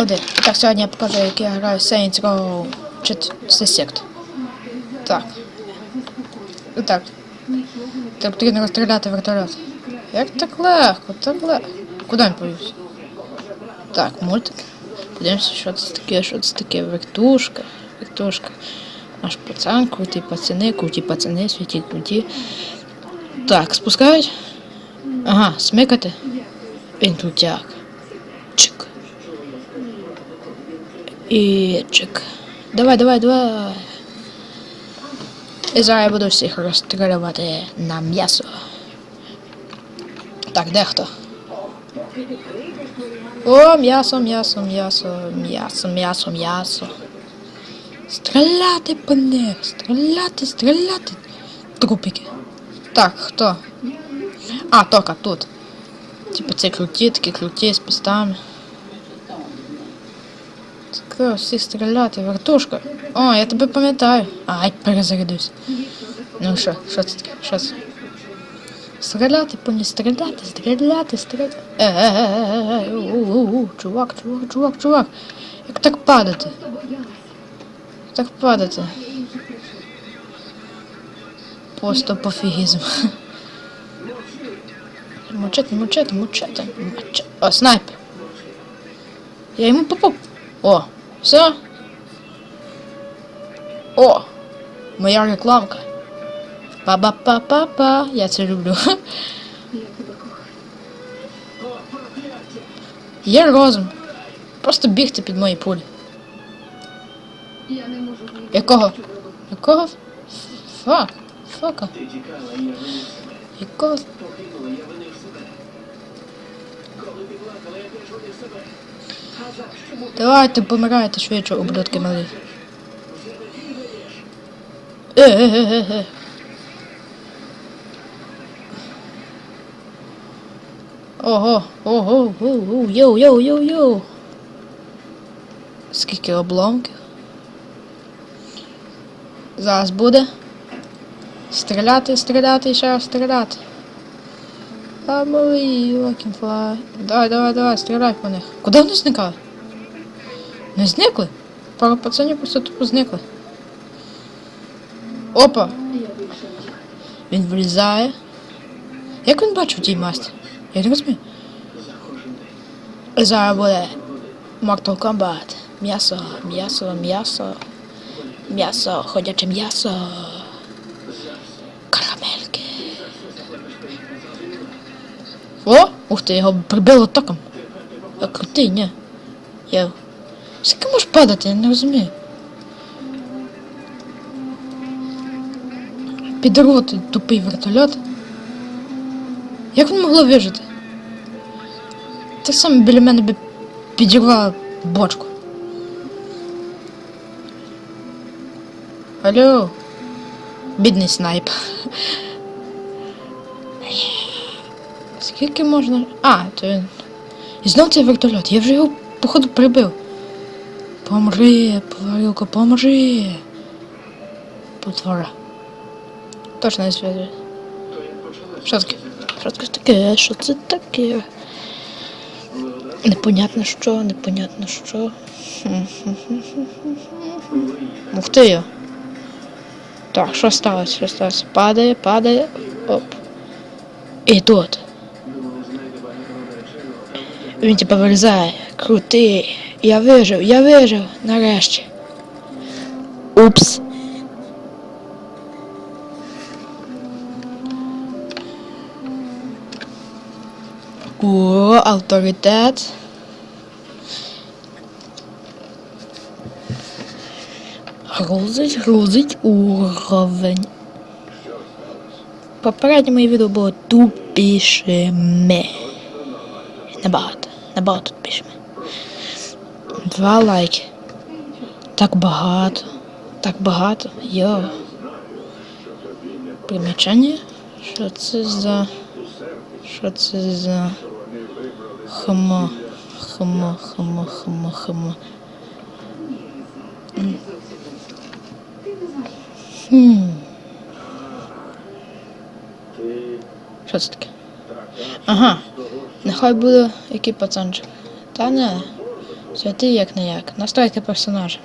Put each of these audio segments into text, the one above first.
Один. І так, сьогодні я покажу, як я граю Saints Row чи т- це. Так. Так. Треба потрібно розстріляти вертольот. Як так легко, так легко. Куди він повівся? Так, мультик. Подивимося, що це таке, що це таке. Вертушка, вертушка. Наш пацан, круті пацани, круті пацани, святі круті. Так, спускають. Ага, смикати. Він крутяк. Чик. І чик. Давай, давай, давай. І зараз я буду всіх розстрілювати на м'ясо. Так, де хто? О, м'ясо, м'ясо, м'ясо, м'ясо, м'ясо, м'ясо. Стріляти по них, стріляти, стріляти. Трупики. Так, хто? А, тока, тут. Типа це круті, такі круті з пістами. Таке, всі стріляти, вертушка. О, я тебе пам'ятаю. Ай, перезарядусь. Ну що, що це таке? Що це? Стріляти по ній, стріляти, стріляти, стріляти. Е-е-е-е, у-у-у, чувак, чувак, чувак, чувак. Як так падати? Як так падати? Просто пофігізм. Мучити, мучити, мучити, мучити. О, снайпер. Я йому попав. О, все. О, моя рекламка. Па-ба-па-па-па. Я це люблю. Є розум. Просто бігти під мої пулі. Якого? Якого? Фак. Фака. Якого? Давайте помирайте швидше, ублюдки малі. Е-е-е-е. Ого, ого, ого, йоу, йоу, йоу, йоу. Скільки обломків. Зараз буде. Стріляти, стріляти ще раз стріляти. А мої fucking fly. Давай, давай, давай, стріляй по них. Куди вони зникали? Не зникли? Пару пацанів просто тупо зникли. Опа! Він влізає. Як він бачив тій масті? Я не розумію. Зараз буде Mortal Kombat. М'ясо, м'ясо, м'ясо. М'ясо, ходяче м'ясо. О! Ух ти, його прибило током. А крутий, ні. Я. Скільки можеш падати, я не розумію. Підорвати тупий вертольот. Як він могло вижити? Так само біля мене би підірвала бочку. Алло. Бідний снайп. Скільки можна. А, то він. І знов цей вертольот. Я вже його, походу, прибив. Помри, Поварилко, поможи. Потвора. Точно не зв'язує. Що таке? Що це таке? Що це таке? Непонятно що, непонятно що. Ух ти. Так, що сталося? Що сталося? Падає, падає. Оп. І тут. Він типа вилізає. Крутий. Я вижив, я вижив. Нарешті. Упс. О, авторитет. Грузить, грузить уровень. Попереднє моє відео було тупішими. Набагато, набагато тупішими. Два лайки. Так багато. Так багато. Йо. Примічання? Що це за. Що це за. Хмо. Хмо, хмо, хмо, хмо. Хм. Що це таке? Ага. Нехай буде який пацанчик. Та не. Святий як не як. Настройки персонажа.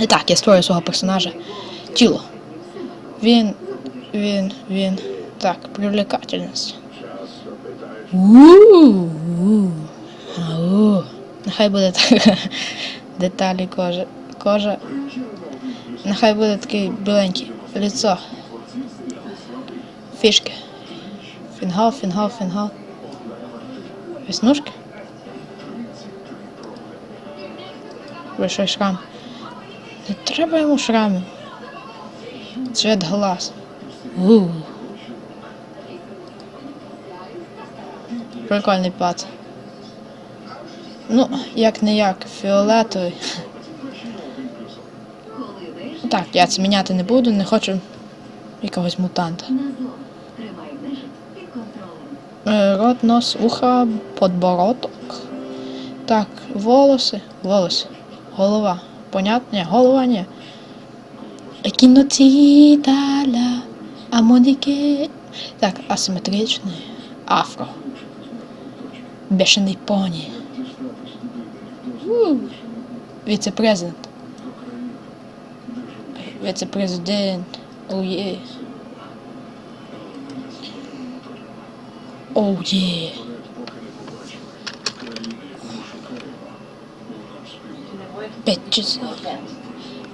І так, я створюю свого персонажа. Тіло. Він. Він. Він. Так, привлекательність. Ау. Нехай буде так. Деталі кожи. Кожа. Нехай буде такий біленький. Лицо. Фішки. Фінгал, фінгал, фінгал. Веснушки. Большой шрам. Не треба йому шрамів. Цвет глаз. У. Прикольний пат. Ну, як не як, фіолетовий. Так, я це міняти не буду, не хочу якогось мутанта. Е, Рот, нос, вуха, подбородок. Так, волоси, волоси, голова. Понятно? Голова ні. Кіноціталя, амодіке. Так, асиметричний. Афро. Бешений поні. Віце-президент. Віце-президент. Оу є. Оу є. Пять часов.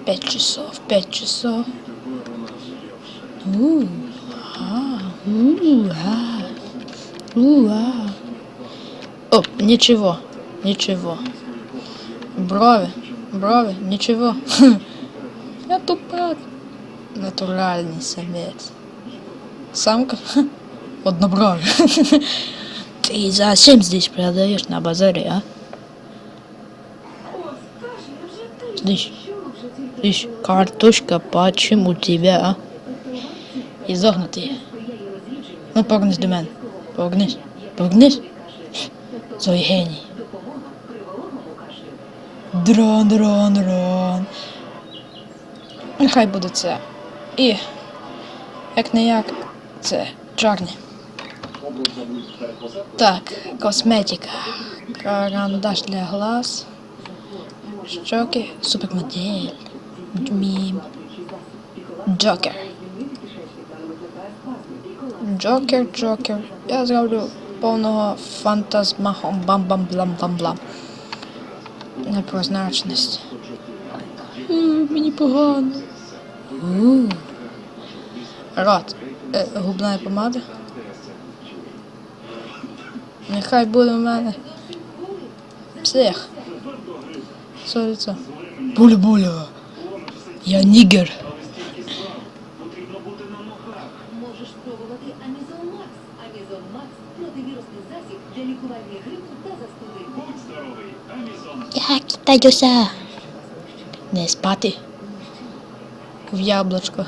Пять часов, пять часов. У, а, у, а, у, а. О, ничего, ничего. Брови, брови, ничего. Я тупак. Натуральный самец. Самка однобровый. Ты за 7 здесь продаешь на базаре, а? Слышь, слышь, картошка почему у тебя, а? Изогнутые. Ну, погнись до мене. Погнись. Погнись. Зой геній. Дрон, дрон, дрон. Нехай буде це. І, як не як, це чорні. Так, косметика. Карандаш для глаз. Щоки, супермодель. Мім. Джокер. Джокер, Джокер. Я зроблю повного фантазмахом бам бам блам блам Непрозначеність. У, Мені погано. Рот. Е, губна помада. Нехай буде в мене. Псих. Сорі це. Буля-буля. Я нігер. Можеш спробувати Амізон Макс. Противірусний засіб для лікування грипу та застуди. Я китаюся. Не спати. В яблучко.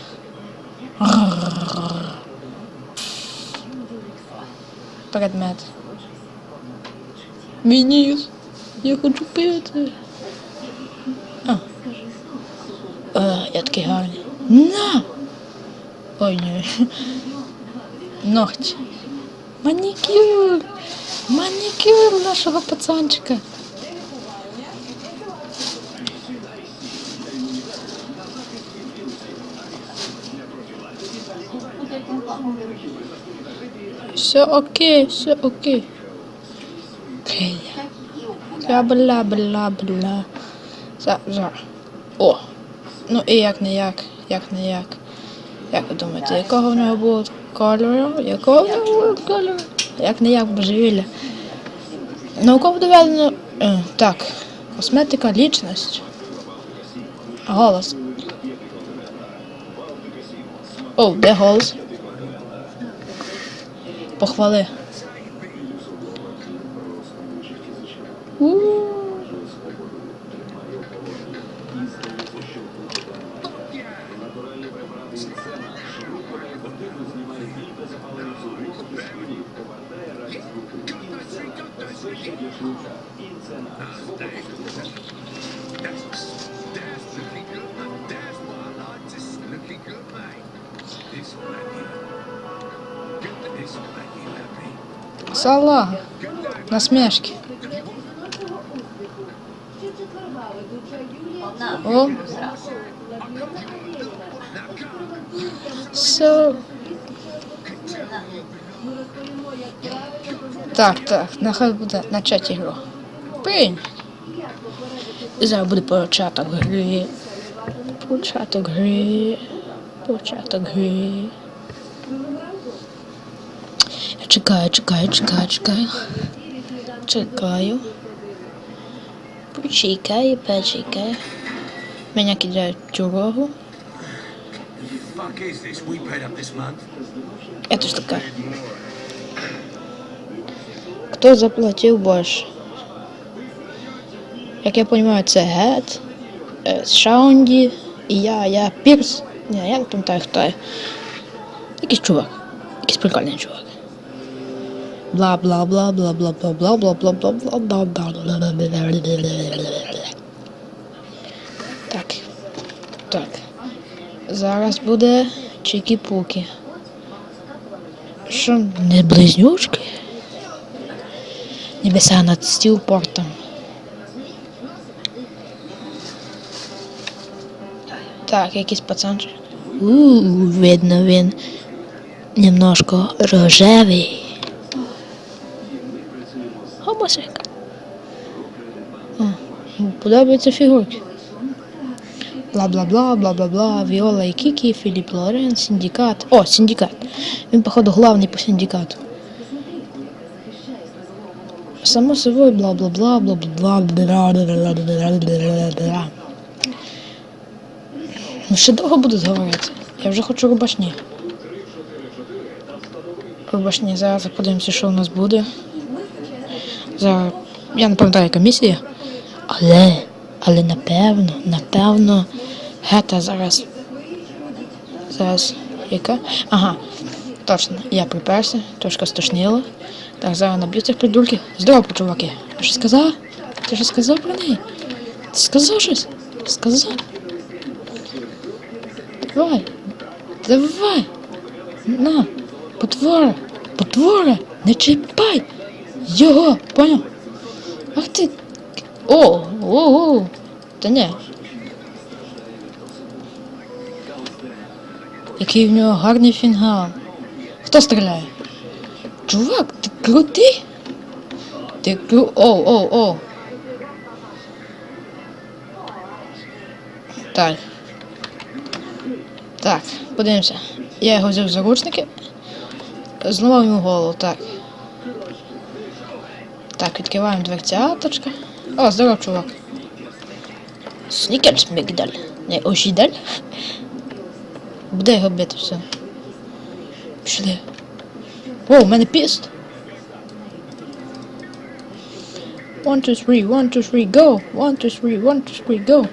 Предмет. Мініс. Я хочу пити. А. А, я такий гарний. На! Ой, ні. Ногті. Манікюр. Манікюр нашого пацанчика. Все окей, все окей. Окей. Бла-бла-бла-бла. За, за. О. Ну і як не як, як не як. Як ви думаєте, якого в нього було кольору? Якого в нього було кольору? Як не як божевілля. Науково доведено. Е, так. Косметика, лічність. Голос. О, де голос? Похвали. У. Салага. Насмешки. О. So. Так, так, нехай буде начати гру. Прийнь. Зараз буде початок гри. Початок гри. Початок гри. Я чекаю, чекаю, чекаю, чекаю. Чекаю. Почекаю, почекаю. Мене кидають в? Это ж такая. Кто заплатив більше? Як я розумію, це Гет, Шаунді і я, я Пірс. Ні, я не пам'ятаю, хто я. Якийсь чувак. Якийсь прикольний чувак. Бла бла бла бла бла бла бла бла бла бла бла бла бла бла Так. Так. Зараз буде чікі-пукі. Що, не близнючки? Небеса над стілпортом. Так, якийсь пацанчик. У, видно він немножко рожевий. Гомосек. О, подобаються фігурки. Бла-бла-бла, бла-бла-бла, Віола і Кікі, Філіп Лорен, Синдикат. О, Синдикат. Він, походу, главний по синдикату. Само собою, бла-бла-бла, бла-бла-бла, бла-бла-бла-бла-бла-бла-бла. Ну, ще довго буду говорити. Я вже хочу рубашні. Рубашні, зараз подивимося, що у нас буде. Зараз, я не пам'ятаю, яка місія. Але, але напевно, напевно, гета зараз. Зараз яка? Ага, точно, я приперся, трошки стошнило. Так, зараз наб'ю цих придурків. Здорово, чуваки. Ти що сказав? Ти що сказав про неї? Ти сказав щось? Сказав? Давай. Давай. На. Потвора. Потвора. Не чіпай. Його. Поняв? Ах ти. О, о, о. Та ні. Який в нього гарний фінгал. Хто стріляє? Чувак, ти крутий? Ти кру... Оу, оу, оу. Так. Так, подивимося. Я його взяв в заручники. Зламав йому голову, так. Так, відкриваємо дверцяточка. О, здоров, чувак. Снікерс мігдаль. Не, ожідаль. Буде його бити все. Пішли. О, у мене піст. One, two, three, one, two, three, go. One, two, three, one, two, three, go.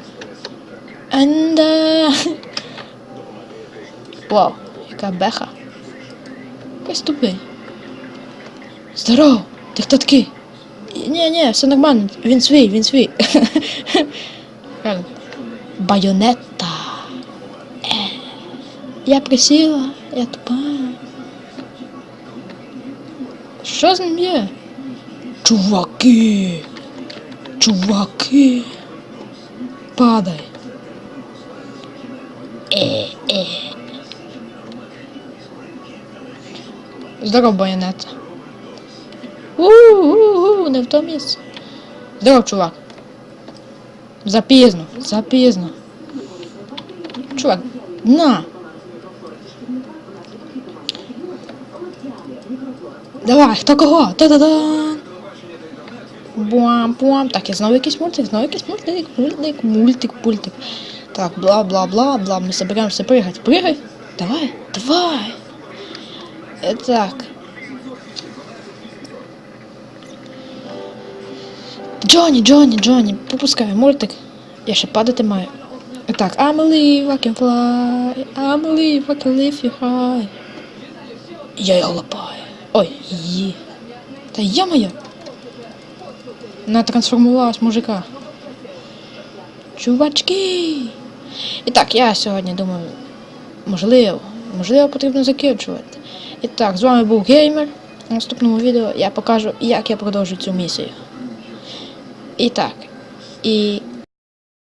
And uh... Вау, яка беха. Якась тупий. Здорово! Ти хто такий? Ні, ні, все нормально. Він свій, він свій. Реально. Байонетта. Е. Я присіла, я тупа. Що з ним є? Чуваки! Чуваки! Падай! Е, е. Здоров, байонетта. У-у-у, не в то місце. Здоров, чувак. Запізно, запізно. Чувак, на. Давай, хто кого? Та-да-да. Буам-буам. Так, і знову якийсь мультик, знову якийсь мультик, мультик, мультик, мультик. Так, бла-бла-бла-бла. Ми собираемся прыгать. Прыгай. Давай, давай. Е, Так. Джонні, Джонні, Джонні, пропускай мультик. Я ще падати маю. Так, I'm a leaf, I can fly. I'm a leaf, I can lift you high. Я його лапаю. Ой, її. Та я моя. Вона трансформувалась мужика. Чувачки. І так, я сьогодні думаю, можливо, можливо, потрібно закінчувати. І так, з вами був Геймер. У наступному відео я покажу, як я продовжу цю місію. Itaca. E